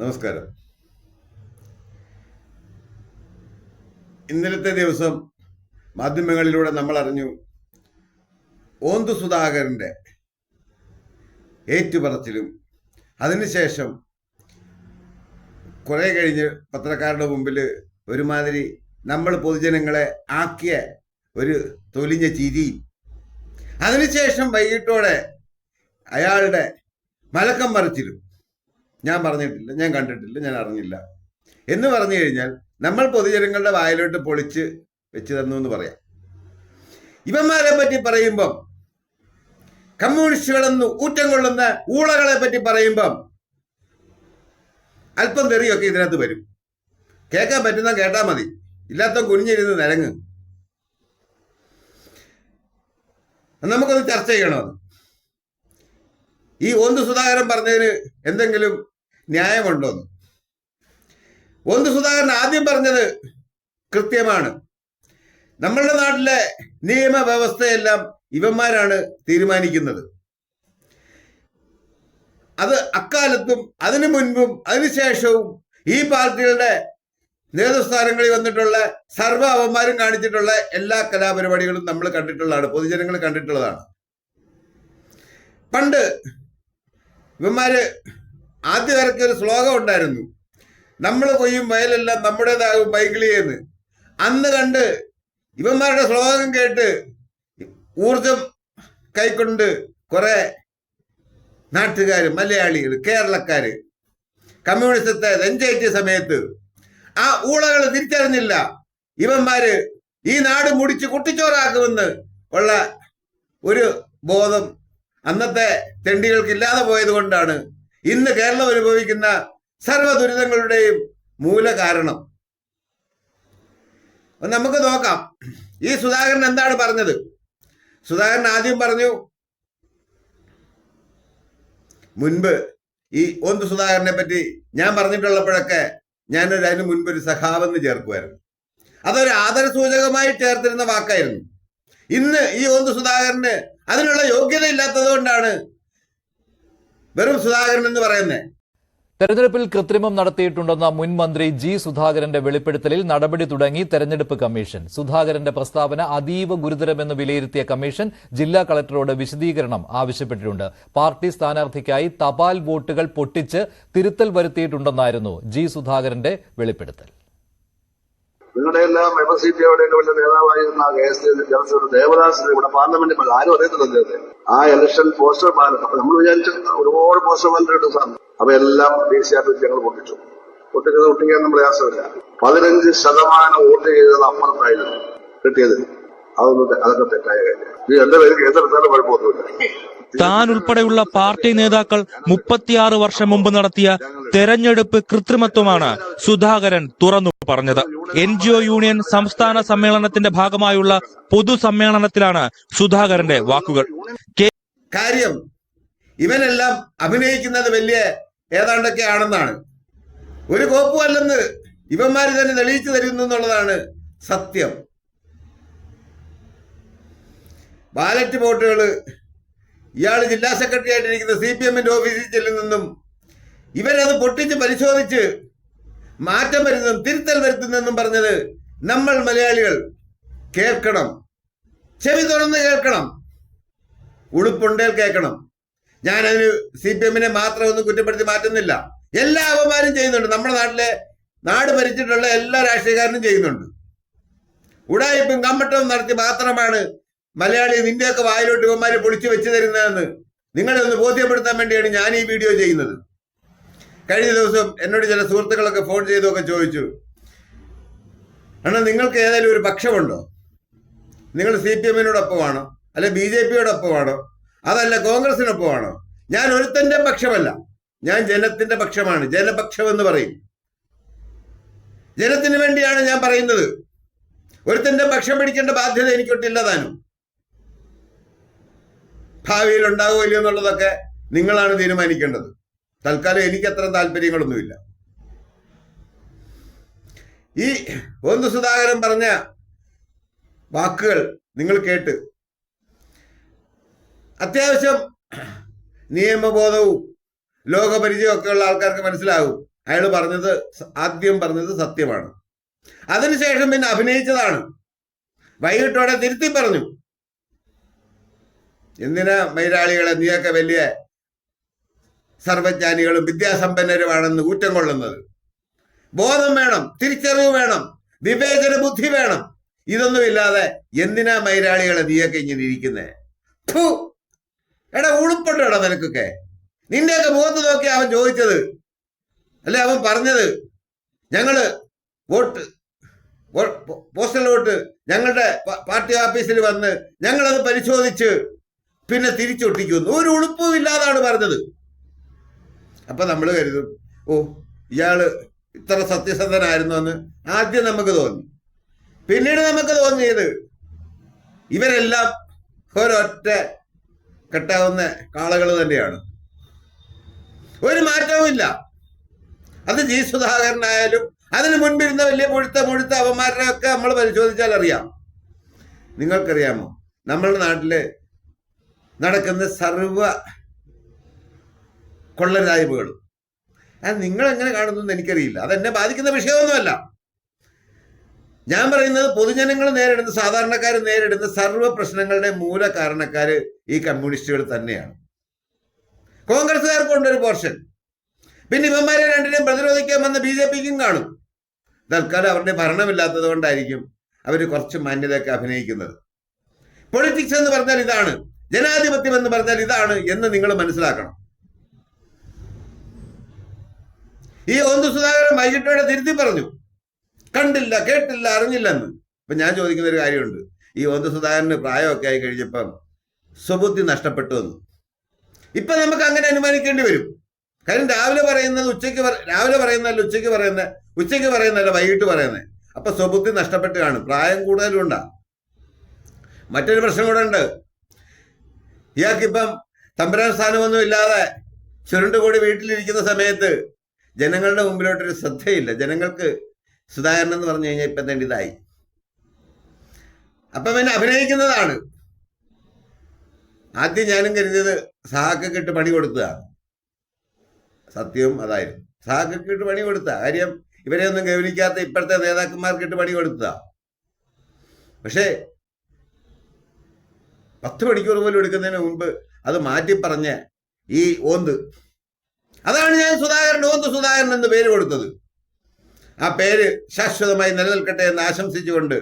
നമസ്കാരം. ഇന്നലത്തെ ദിവസം മാധ്യമങ്ങളിലൂടെ നമ്മൾ അറിഞ്ഞു ഓന്തു സുധാകരന്റെ ഏറ്റുപറച്ചിലും അതിനുശേഷം കുറെ കഴിഞ്ഞ് പത്രക്കാരുടെ മുമ്പിൽ ഒരുമാതിരി നമ്മൾ പൊതുജനങ്ങളെ ആക്കിയ ഒരു തൊലിഞ്ഞ ചിരിയും അതിനുശേഷം വൈകിട്ടോടെ അയാളുടെ മലക്കം മറിച്ചിലും. ഞാൻ പറഞ്ഞിട്ടില്ല ഞാൻ കണ്ടിട്ടില്ല ഞാൻ അറിഞ്ഞില്ല. എന്ന് പറഞ്ഞു കഴിഞ്ഞാൽ നമ്മൾ പൊതുജനങ്ങളുടെ വായിലോട്ട് പൊളിച്ച് വെച്ച് തന്നു എന്ന് പറയാം. ഇവന്മാരെ പറ്റി പറയുമ്പം കമ്മ്യൂണിസ്റ്റുകളെന്ന് ഊറ്റം കൊള്ളുന്ന ഊളകളെ പറ്റി പറയുമ്പം അല്പം തെറിയൊക്കെ ഇതിനകത്ത് വരും. കേൾക്കാൻ പറ്റുന്ന കേട്ടാൽ മതി. ഇല്ലാത്ത കുനിഞ്ഞിരുന്ന് നിരങ്ങ്. നമുക്കൊന്ന് ചർച്ച ചെയ്യണം ഈ ഒന്ന് സുധാകരൻ പറഞ്ഞതിന് എന്തെങ്കിലും ന്യായമുണ്ടോന്ന്. ഒന്ന് സുധാകരൻ ആദ്യം പറഞ്ഞത് കൃത്യമാണ്. നമ്മളുടെ നാട്ടിലെ നിയമവ്യവസ്ഥയെല്ലാം ഇവന്മാരാണ് തീരുമാനിക്കുന്നത്. അത് അക്കാലത്തും അതിനു മുൻപും അതിനുശേഷവും ഈ പാർട്ടികളുടെ നേതൃസ്ഥാനങ്ങളിൽ വന്നിട്ടുള്ള സർവ അവന്മാരും കാണിച്ചിട്ടുള്ള എല്ലാ കലാപരിപാടികളും നമ്മൾ കണ്ടിട്ടുള്ളതാണ് പൊതുജനങ്ങൾ കണ്ടിട്ടുള്ളതാണ്. പണ്ട് ഇവന്മാര് ആദ്യം ഇറക്കിയ ഒരു ശ്ലോകം ഉണ്ടായിരുന്നു. നമ്മൾ കൊയ്യും വയലെല്ലാം നമ്മുടേതാകും ബൈക്കിളിയെന്ന് അന്ന് കണ്ട് ഇവന്മാരുടെ ശ്ലോകം കേട്ട് ഊർജം കൈക്കൊണ്ട് കുറെ നാട്ടുകാർ മലയാളികൾ കേരളക്കാര് കമ്മ്യൂണിസത്തെ നെഞ്ചേറ്റിയ സമയത്ത് ആ ഊളകൾ തിരിച്ചറിഞ്ഞില്ല. ഇവന്മാര് ഈ നാട് മുടിച്ച് കുട്ടിച്ചോറാക്കുമെന്ന് ഉള്ള ഒരു ബോധം അന്നത്തെ തെണ്ടികൾക്ക് ഇല്ലാതെ പോയത് കൊണ്ടാണ് ഇന്ന് കേരളം അനുഭവിക്കുന്ന സർവ ദുരിതങ്ങളുടെയും മൂല കാരണം നമുക്ക് നോക്കാം. ഈ സുധാകരൻ എന്താണ് പറഞ്ഞത്? സുധാകരൻ ആദ്യം പറഞ്ഞു മുൻപ് ഈ ഒന്ന് സുധാകരനെ പറ്റി ഞാൻ പറഞ്ഞിട്ടുള്ളപ്പോഴൊക്കെ ഞാനൊരു അതിന് മുൻപ് ഒരു സഖാവെന്ന് ചേർക്കുമായിരുന്നു. അതൊരു ആദരസൂചകമായി ചേർത്തിരുന്ന വാക്കായിരുന്നു. ഇന്ന് ഈ ഒന്ന് സുധാകരന് അതിനുള്ള യോഗ്യത ഇല്ലാത്തത് കൊണ്ടാണ് വെറും സുധാകരൻ എന്ന് പറയുന്നത് തെരഞ്ഞെടുപ്പിൽ കൃത്രിമം നടത്തിയിട്ടുണ്ടെന്ന മുൻ മന്ത്രി ജി സുധാകരന്റെ വെളിപ്പെടുത്തലിൽ നടപടി തുടങ്ങി തെരഞ്ഞെടുപ്പ് കമ്മീഷൻ. സുധാകരന്റെ പ്രസ്താവന അതീവ ഗുരുതരമെന്ന് വിലയിരുത്തിയ കമ്മീഷൻ ജില്ലാ കളക്ടറോട് വിശദീകരണം ആവശ്യപ്പെട്ടിട്ടുണ്ട്. പാർട്ടി സ്ഥാനാർത്ഥിക്കായി തപാൽ വോട്ടുകൾ പൊട്ടിച്ച് തിരുത്തൽ വരുത്തിയിട്ടുണ്ടെന്നായിരുന്നു ജി സുധാകരന്റെ വെളിപ്പെടുത്തൽ. നിങ്ങളുടെ എല്ലാം എം എസ് സി പി പിയുടെ വലിയ നേതാവായിരുന്ന കെ എസ് ജനസേവ ദേവദാസ് ഇവിടെ പാർലമെന്റിൽ. ആരും അറിയത്തില്ല അദ്ദേഹത്തെ ആ ഇലക്ഷൻ പോസ്റ്റർ ബാലറ്റ് അപ്പൊ നമ്മൾ വിചാരിച്ച ഒരുപാട് പോസ്റ്റർ ബാലറ്റ് കിട്ടും സാർ അപ്പൊ എല്ലാം ഡി സി ആർ ഞങ്ങൾ പൊട്ടിച്ചു. പൊട്ടിക്കുന്നത് ഒട്ടിക്കാനൊന്നും പ്രയാസമില്ല. പതിനഞ്ച് ശതമാനം വോട്ട് ചെയ്തത് അപ്പുറത്തായിരുന്നു. കിട്ടിയത് അതൊന്നും അതൊക്കെ തെറ്റായ കാര്യം ഈ എന്റെ പേര് കേസെടുത്താലും കുഴപ്പമൊന്നുമില്ല. താൻ ഉൾപ്പെടെയുള്ള പാർട്ടി നേതാക്കൾ മുപ്പത്തിയാറ് വർഷം മുമ്പ് നടത്തിയ തെരഞ്ഞെടുപ്പ് കൃത്രിമത്വമാണ് സുധാകരൻ തുറന്നു പറഞ്ഞത്. എൻ ജി ഒ യൂണിയൻ സംസ്ഥാന സമ്മേളനത്തിന്റെ ഭാഗമായുള്ള പൊതുസമ്മേളനത്തിലാണ് സുധാകരന്റെ വാക്കുകൾ. കാര്യം ഇവനെല്ലാം അഭിനയിക്കുന്നത് വലിയ ഏതാണ്ടൊക്കെ ആണെന്നാണ്. ഒരു കോപ്പുമല്ലെന്ന് ഇവന്മാർ തന്നെ തെളിയിച്ചു തരുന്നു എന്നുള്ളതാണ് സത്യം. ബാലറ്റ് വോട്ടുകൾ ഇയാൾ ജില്ലാ സെക്രട്ടറി ആയിട്ടിരിക്കുന്ന സി പി എമ്മിന്റെ ഓഫീസിൽ ചെല്ലുന്നെന്നും ഇവരത് പൊട്ടിച്ച് പരിശോധിച്ച് മാറ്റം വരുന്നതും തിരുത്തൽ വരുത്തുന്നെന്നും പറഞ്ഞത് നമ്മൾ മലയാളികൾ കേൾക്കണം. ചെവി തുറന്ന് കേൾക്കണം. ഉളുപ്പുണ്ടേൽ കേൾക്കണം. ഞാനതിന് സി പി എമ്മിനെ മാത്രം ഒന്നും കുറ്റപ്പെടുത്തി മാറ്റുന്നില്ല. എല്ലാ അപമാനം ചെയ്യുന്നുണ്ട്. നമ്മുടെ നാട്ടിലെ നാട് ഭരിച്ചിട്ടുള്ള എല്ലാ രാഷ്ട്രീയക്കാരനും ചെയ്യുന്നുണ്ട്. ഉടായിപ്പും കമ്മട്ടവും നടത്തി മാത്രമാണ് മലയാളി നിന്റെയൊക്കെ വായിലോട്ട് ഇവന്മാരെ പൊളിച്ചു വെച്ച് തരുന്നതെന്ന് നിങ്ങളെ ഒന്ന് ബോധ്യപ്പെടുത്താൻ വേണ്ടിയാണ് ഞാൻ ഈ വീഡിയോ ചെയ്യുന്നത്. കഴിഞ്ഞ ദിവസം എന്നോട് ചില സുഹൃത്തുക്കളൊക്കെ ഫോൺ ചെയ്തൊക്കെ ചോദിച്ചു അണ്ണാ നിങ്ങൾക്ക് ഏതായാലും ഒരു പക്ഷമുണ്ടോ? നിങ്ങൾ സി പി എമ്മിനോടൊപ്പമാണോ? അല്ലെ ബി ജെ പിയോടൊപ്പമാണോ? അതല്ല കോൺഗ്രസിനൊപ്പമാണോ? ഞാൻ ഒരുത്തന്റെ പക്ഷമല്ല. ഞാൻ ജനത്തിന്റെ പക്ഷമാണ്. ജനപക്ഷം എന്ന് പറയും. ജനത്തിന് വേണ്ടിയാണ് ഞാൻ പറയുന്നത്. ഒരുത്തന്റെ പക്ഷം പിടിക്കേണ്ട ബാധ്യത എനിക്കൊട്ടില്ല താനും. ഭാവിയിൽ ഉണ്ടാകുമോ ഇല്ലയോ എന്നുള്ളതൊക്കെ നിങ്ങളാണ് തീരുമാനിക്കേണ്ടത്. തൽക്കാലം എനിക്ക് അത്ര താല്പര്യങ്ങളൊന്നുമില്ല. ഈ ഒന്ന് സുധാകരൻ പറഞ്ഞ വാക്കുകൾ നിങ്ങൾ കേട്ട്. അത്യാവശ്യം നിയമബോധവും ലോകപരിചയവും ഒക്കെ ഉള്ള ആൾക്കാർക്ക് മനസ്സിലാകും അയാൾ പറഞ്ഞത് ആദ്യം പറഞ്ഞത് സത്യമാണ്. അതിനുശേഷം പിന്നെ അഭിനയിച്ചതാണ്. വൈകിട്ടോടെ തിരുത്തി പറഞ്ഞു. എന്തിനാ മൈരാളികളെ നീയൊക്കെ വലിയ സർവജ്ഞാനികളും വിദ്യാസമ്പന്നരുമാണെന്ന് ഊറ്റം കൊള്ളുന്നത്? ബോധം വേണം തിരിച്ചറിവ് വേണം വിവേചന ബുദ്ധി വേണം. ഇതൊന്നുമില്ലാതെ എന്തിനാ മൈരാളികളെ നീയൊക്കെ ഇങ്ങനെ ഇരിക്കുന്നേ! എടാ ഉളുപ്പുണ്ടോടാ നിനക്കൊക്കെ? നിന്റെയൊക്കെ മുഖത്ത് നോക്കി അവൻ ചോദിച്ചത് അല്ലെ അവൻ പറഞ്ഞത് ഞങ്ങൾ വോട്ട് പോസ്റ്റൽ വോട്ട് ഞങ്ങളുടെ പാർട്ടി ഓഫീസിൽ വന്ന് ഞങ്ങളത് പരിശോധിച്ച് പിന്നെ തിരിച്ചൊട്ടിക്കുന്നു. ഒരു ഉളുപ്പും ഇല്ലാതാണ് പറഞ്ഞത്. അപ്പൊ നമ്മൾ കരുതും ഓ ഇയാൾ ഇത്ര സത്യസന്ധനായിരുന്നു എന്ന് ആദ്യം നമുക്ക് തോന്നി. പിന്നീട് നമുക്ക് തോന്നിയത് ഇവരെല്ലാം ഒരൊറ്റ കെട്ടാവുന്ന കാളകൾ തന്നെയാണ്. ഒരു മാറ്റവുമില്ല അത് ജി സുധാകരനായാലും അതിന് മുൻപിരുന്ന വലിയ മുഴുത്ത മുഴുത്ത അവന്മാരുടെ ഒക്കെ നമ്മൾ പരിശോധിച്ചാൽ അറിയാം. നിങ്ങൾക്കറിയാമോ? നമ്മളുടെ നാട്ടിൽ നടക്കുന്ന സർവ കൊള്ളരായ്മകളും. അത് നിങ്ങൾ എങ്ങനെ കാണുന്നു എന്ന് എനിക്കറിയില്ല. അതെന്നെ ബാധിക്കുന്ന വിഷയമൊന്നുമല്ല. ഞാൻ പറയുന്നത് പൊതുജനങ്ങൾ നേരിടുന്ന സാധാരണക്കാർ നേരിടുന്ന സർവ പ്രശ്നങ്ങളുടെ മൂല കാരണക്കാർ ഈ കമ്മ്യൂണിസ്റ്റുകൾ തന്നെയാണ്. കോൺഗ്രസ്സുകാർക്കുണ്ട് ഒരു പോർഷൻ. പിന്നെ ഇവന്മാരെ രണ്ടിനെയും പ്രതിരോധിക്കാൻ വന്ന ബി ജെ പിക്കും കാണും. തൽക്കാലം അവരുടെ ഭരണമില്ലാത്തത് കൊണ്ടായിരിക്കും അവർ കുറച്ച് മാന്യതയൊക്കെ അഭിനയിക്കുന്നത്. പൊളിറ്റിക്സ് എന്ന് പറഞ്ഞാൽ ഇതാണ്. ജനാധിപത്യം എന്ന് പറഞ്ഞാൽ ഇതാണ് എന്ന് നിങ്ങൾ മനസ്സിലാക്കണം. ഈ ഒന്ന് സുധാകരൻ വൈകിട്ടോടെ തിരുത്തി പറഞ്ഞു. കണ്ടില്ല കേട്ടില്ല അറിഞ്ഞില്ലെന്ന്. ഇപ്പൊ ഞാൻ ചോദിക്കുന്ന ഒരു കാര്യമുണ്ട്. ഈ ഒന്ന് സുധാകരന് പ്രായമൊക്കെ ആയി കഴിഞ്ഞപ്പം സ്വബുദ്ധി നഷ്ടപ്പെട്ടു എന്ന്. ഇപ്പൊ നമുക്ക് അങ്ങനെ അനുമാനിക്കേണ്ടി വരും. കാര്യം രാവിലെ പറയുന്നത് ഉച്ചയ്ക്ക് രാവിലെ പറയുന്നതല്ല ഉച്ചയ്ക്ക് പറയുന്ന ഉച്ചയ്ക്ക് പറയുന്നതല്ല വൈകിട്ട് പറയുന്നത്. അപ്പൊ സ്വബുദ്ധി നഷ്ടപ്പെട്ട് കാണും. പ്രായം കൂടുതലും ഉണ്ടാ. മറ്റൊരു പ്രശ്നം കൂടെ ഉണ്ട്. ഇയാൾക്കിപ്പം തമ്പുരാൻ സ്ഥാനമൊന്നും ഇല്ലാതെ ചുരുണ്ടുകൂടി വീട്ടിലിരിക്കുന്ന സമയത്ത് ജനങ്ങളുടെ മുമ്പിലോട്ടൊരു ശ്രദ്ധയില്ല. ജനങ്ങൾക്ക് സുധാകരൻ എന്ന് പറഞ്ഞു കഴിഞ്ഞാൽ ഇപ്പം തന്നെ ഇതായി. അപ്പം പിന്നെ അഭിനയിക്കുന്നതാണ്. ആദ്യം ഞാനും കരുതിയത് സഹാക്കൊക്കെ ഇട്ട് പണി കൊടുത്തതാണ്. സത്യവും അതായിരുന്നു. സഹാക്കൊക്കെ ഇട്ട് പണി കൊടുത്ത. കാര്യം ഇവരെയൊന്നും ഗൗനിക്കാത്ത ഇപ്പോഴത്തെ നേതാക്കന്മാർക്ക് ഇട്ട് പണി കൊടുത്തതാ പക്ഷേ പത്ത് മണിക്കൂർ പോലും എടുക്കുന്നതിന് മുമ്പ് അത് മാറ്റി പറഞ്ഞ് ഈ ഓന്ത്. അതാണ് ഞാൻ സുധാകരൻ ഓന്ത് സുധാകരൻ എന്ന് പേര് കൊടുത്തത്. ആ പേര് ശാശ്വതമായി നിലനിൽക്കട്ടെ എന്ന് ആശംസിച്ചുകൊണ്ട്